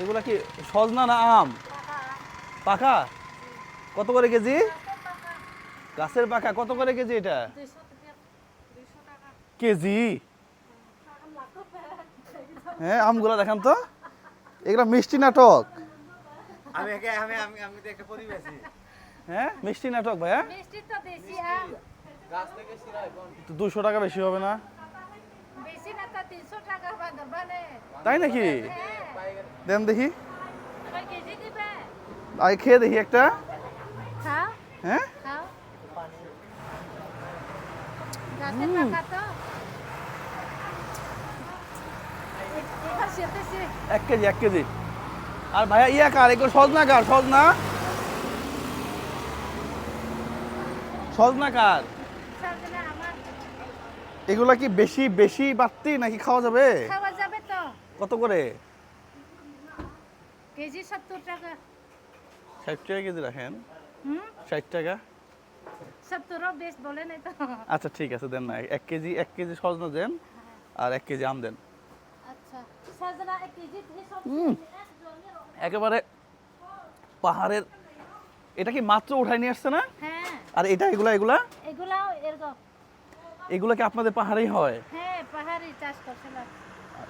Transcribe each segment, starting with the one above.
এগুলা কি সজনা না আম? পাকা কত করে কেজি? গাছের পাকা কত করে কেজি এটা? কেজি? হ্যাঁ আমগুলা দেখান তো। এগুলা মিষ্টি নাটক। আমি আমি আমি আমি তো একটা পরিবেশী। হ্যাঁ মিষ্টি নাটক ভাইয়া। মিষ্টি তো দেশি আম। গাছ থেকে শিরায় কোন তো দুশো টাকা বেশি হবে না বেশি না তো তিনশো টাকা বাঁধর মানে তাই নাকি? হ্যাঁ। দেন দেখি। আগে খেয়ে দেখি একটা। হ্যাঁ? এক কেজি এক কেজি। আর ভাইয়া ইয়া কার? এগুলো সজনা কার? সজনা? সজনা কার? এগুলা কি বেশি বেশি বাড়তি নাকি খাওয়া যাবে? খাওয়া যাবে তো। কত করে? কেজি সত্তর টাকা। ষাট টাকা কেজি রাখেন। হুম? ষাট টাকা? সত্তরও বেশ বলে নাই তো। আচ্ছা ঠিক আছে দেন না। এক কেজি এক কেজি সজনা দেন আর এক কেজি আম দেন। আচ্ছা সজনা এক কেজি দিয়ে সব হুম। একেবারে পাহাড়ের এটা কি মাত্র উঠাই নিয়ে আসছে না? হ্যাঁ। আর এটা এগুলা এগুলা? এগুলাও এরকম। এগুলা কি আপনাদের পাহাড়েই হয়? হ্যাঁ পাহাড়ি চাষ করছিলাম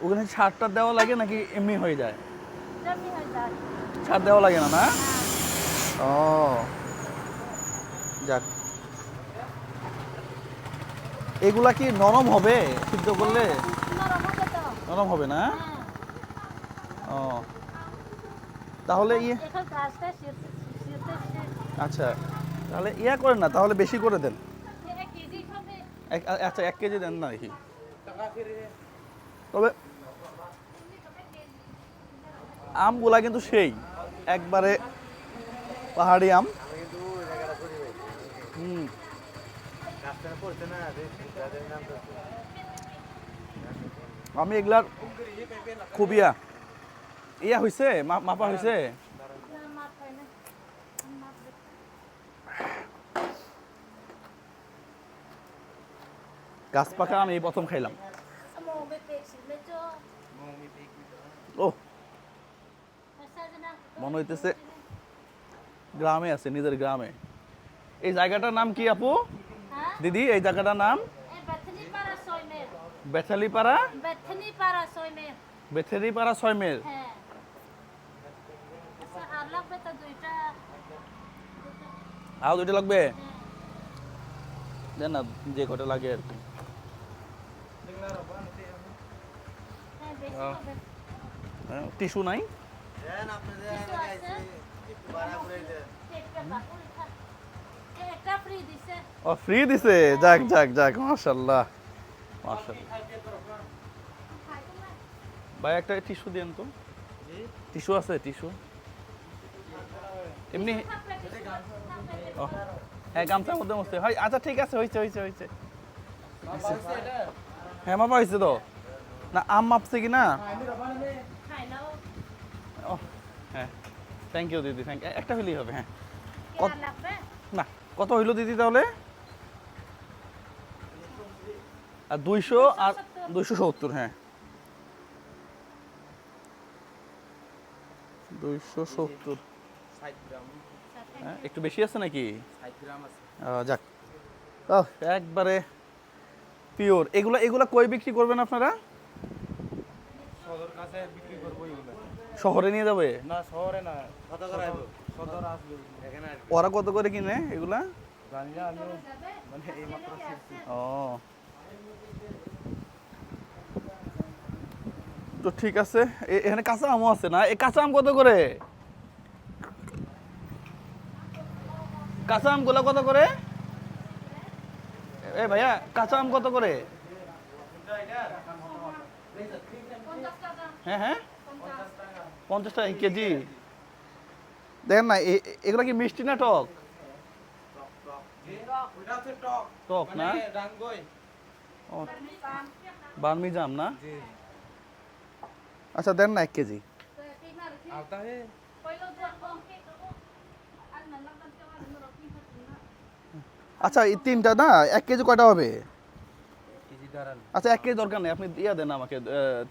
ওখানে সারটা দেওয়া লাগে নাকি এমনি হয়ে যায়? হয়ে সার দেওয়া লাগে না না? হ্যাঁ। ও। যাক। এগুলা কি নরম হবে সিদ্ধ করলে? নরম হবে তো। নরম হবে না? হ্যাঁ। ও। তাহলে ইয়ে। আচ্ছা। তাহলে ইয়া করেন না তাহলে বেশি করে দেন এক কেজি হবে এক- আ- আচ্ছা এক কেজি দেন না দেখি। তবে আমগুলা কিন্তু সেই একবারে পাহাড়ি আম। আমি হুম এগুলার খুব ইয়া ইয়া হয়েছে মাপা হয়েছে না, মাপ হয় না। মাপ দেখতে। গাছ পাকা আমি এই প্রথম খাইলাম। ও মনে হইতেছে গ্রামে আছে নিজের গ্রামে। এই জায়গাটার নাম কি আপু? হ্যাঁ? দিদি এই জায়গাটার নাম? বেথালিপাড়া বেথেরিপাড়া ছয় মেল আর দুইটা লাগবে? হ্যাঁ। দেন না যে কটা লাগে আর কি হ্যাঁ বেশি আহ। হবে টিস্যু নাই দেন আপনাদের কিছু আমি আছে? আইছি একটু ভাড়া করে দেন একটা বাকুল খা এ, একটা ফ্রি দিছে ও ফ্রি দিছে? যাক যাক যাক মাশাল্লাহ মাশাল্লাহ ভাই একটা টিস্যু দেন তো। টিস্যু আছে টিস্যু। এমনি ও হ্যাঁ গামছার মধ্যে মধ্যে হয়। আচ্ছা ঠিক আছে হয়েছে হয়েছে হয়েছে হ্যাঁ মাপা হয়েছে তো। না আম মাপছে কি না? হ্যাঁ। থ্যাংক ইউ দিদি থ্যাংক একটা হলেই হবে হ্যাঁ। না কত হইল দিদি তাহলে? আর দুইশো আর দুইশো সত্তর। হ্যাঁ। দুইশো সত্তর। হ্যাঁ একটু বেশি আছে নাকি? যাক। একবারে পিওর এগুলা এগুলা কই বিক্রি করবেন আপনারা? সদর কাছে বিক্রি করব এগুলো শহরে নিয়ে যাবে? না শহরে না। সদর আসবে। এখানে ওরা কত করে কিনে এগুলা? জানি না আমি মানে এই মাত্র ও। তো ঠিক আছে এ- এখানে কাঁচা আমও আছে না? এই কাঁচা আম কত করে? কাঁচা আমগুলো কত করে? এ ভাইয়া কাঁচা আম কত করে? হ্যাঁ হ্যাঁ? পঞ্চাশ টাকা কেজি। দেখেন না এগুলা কি মিষ্টি না টক? টক না? বার্মি জাম না? আচ্ছা দেন না এক কেজি। আচ্ছা এই তিনটা না এক কেজি কয়টা হবে? আচ্ছা এক কেজি দরকার নেই আপনি ইয়া দেন আমাকে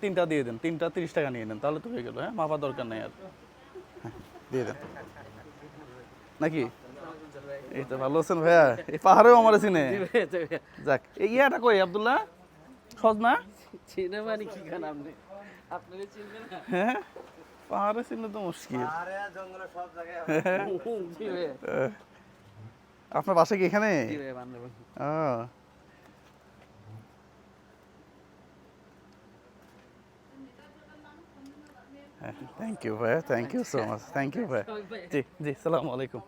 তিনটা দিয়ে দেন তিনটা তিরিশ টাকা নিয়ে নেন তাহলে তো হয়ে গেল হ্যাঁ? মাপার দরকার নেই আর। দিয়ে দেন। নাকি? এই তো ভালো আছেন ভাইয়া। এই পাহাড়েও আমার চিনে। যাক এই ইয়াটা কই আব্দুল্লাহ? সজনা? চিনে মানে কি খান আপনি? আপনারা চিনবেন না? হ্যাঁ? পাহাড়ে চিনলে তো মুশকিল। জঙ্গলে সব জায়গায় আপনার বাসা কি এখানে? জি ভাই থ্যাংক ইউ ভাইয়া thank you so much thank you ভাইয়া জি জি সালামু আলাইকুম